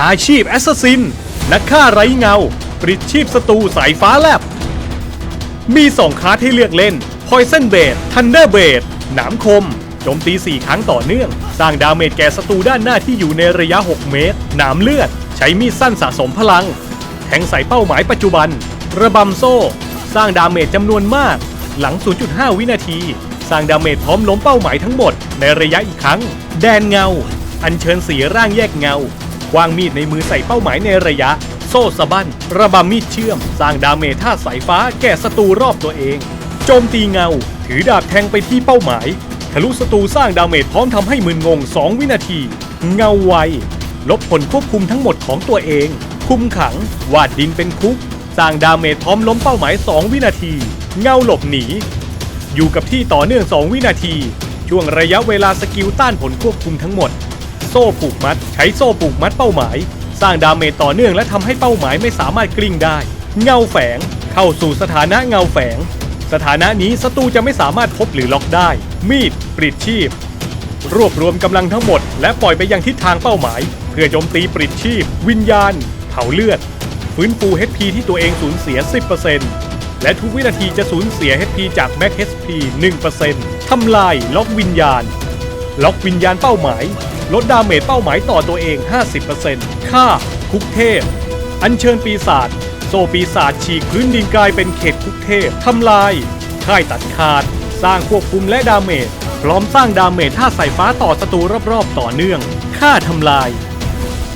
อาชีพแอสซัสซิน นักฆ่าไร้เงาปลิดชีพศัตรูสายฟ้าแลบ มีสองคลาสให้เลือกเล่น Poison b a d Thunder b a d หนามคม โจมตี 4 ครั้งต่อเนื่อง สร้างดาเมจแก่ศัตรูด้านหน้าที่อยู่ในระยะ 6 เมตร หนามเลือด ใช้มีดสั้นสะสมพลัง แทงใส่เป้าหมายปัจจุบัน ระบำโซ่ สร้างดาเมจจำนวนมาก หลัง 0.5 วินาที สร้างดาเมจพร้อมล้มเป้าหมายทั้งหมด ในระยะอีกครั้ง แดนเงา อัญเชิญสีร่างแยกเงา วางมีดในมือใส่เป้าหมายในระยะ โซ่สะบั้นระบำมีดเชื่อม สร้างดาเมจท่าสายฟ้าแก่ศัตรูรอบตัวเอง โจมตีเงา ถือดาบแทงไปที่เป้าหมาย ทะลุศัตรูสร้างดาเมจพร้อมทำให้มึนงง 2 วินาที เงาไว ลบผลควบคุมทั้งหมดของตัวเอง คุมขัง วาดดินเป็นคุก สร้างดาเมจพร้อมล้มเป้าหมาย 2 วินาที เงาหลบหนี อยู่กับที่ต่อเนื่อง 2 วินาที ช่วงระยะเวลาสกิลต้านผลควบคุมทั้งหมด โซ่ผูกมัด ใช้โซ่ผูกมัดเป้าหมาย สร้างดาเมจต่อเนื่องและทำให้เป้าหมายไม่สามารถกลิ้งได้ เงาแฝง เข้าสู่สถานะเงาแฝง สถานะนี้ศัตรูจะไม่สามารถพบหรือล็อกได้ มีดปลิดชีพ รวบรวมกำลังทั้งหมด และปล่อยไปยังทิศทางเป้าหมาย เพื่อโจมตีปลิดชีพ วิญญาณ เผาเลือดฟื้นฟู HP ที่ตัวเองสูญเสีย 10%และทุกวินาทีจะสูญเสีย HP จาก Max HP 1%ทำลายล็อกวิญญาณ ล็อกวิญญาณเป้าหมาย ลดดาเมจเป้าหมายต่อตัวเอง 50%ค่า คุกเทพ อัญเชิญปีศาจโซปีศาจฉีกพื้นดินกลายเป็นเขตคุกเทพ ทำลาย ค่ายตัดขาด สร้างควบคุมและดาเมจ พร้อมสร้างดาเมจท่าสายฟ้าต่อศัตรูรอบๆต่อเนื่อง ค่าทำลาย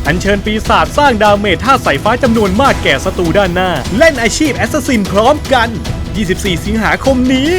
อัญเชิญปีศาจสร้างดาเมจท่าสายฟ้าจำนวนมากแก่ศัตรูด้านหน้า เล่นอาชีพแอสซัสซินพร้อมกัน 24 สิงหาคมนี้